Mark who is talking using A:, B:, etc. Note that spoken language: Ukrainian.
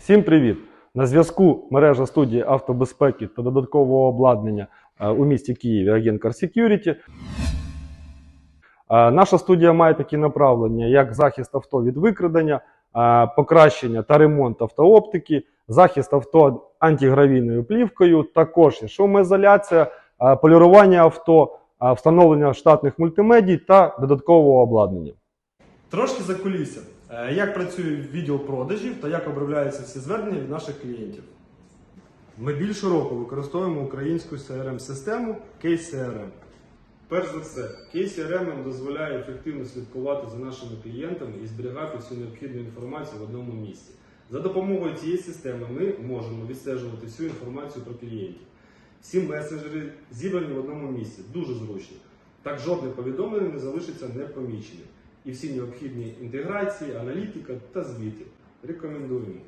A: Всім привіт! На зв'язку мережа студії автобезпеки та додаткового обладнання е, у місті Києві агент Car Security. Е, Наша студія має такі направлення, як захист авто від викрадення, е, покращення та ремонт автооптики, захист авто антигравійною плівкою, також шумоізоляція, полірування авто, встановлення штатних мультимедій та додаткового обладнання. Трошки за кулісся. Е, Як працює відділ продажів та як обробляються всі звернення від наших клієнтів? Ми більше року використовуємо українську CRM-систему KCRM. Перш за все, KCRM дозволяє ефективно слідкувати за нашими клієнтами і зберігати всю необхідну інформацію в одному місці. За допомогою цієї системи ми можемо відстежувати всю інформацію про клієнтів. Всі месенджери зібрані в одному місці, дуже зручно. Так жодне повідомлення не залишиться непоміченим. І всі необхідні інтеграції, аналітика та звіти. Рекомендуємо.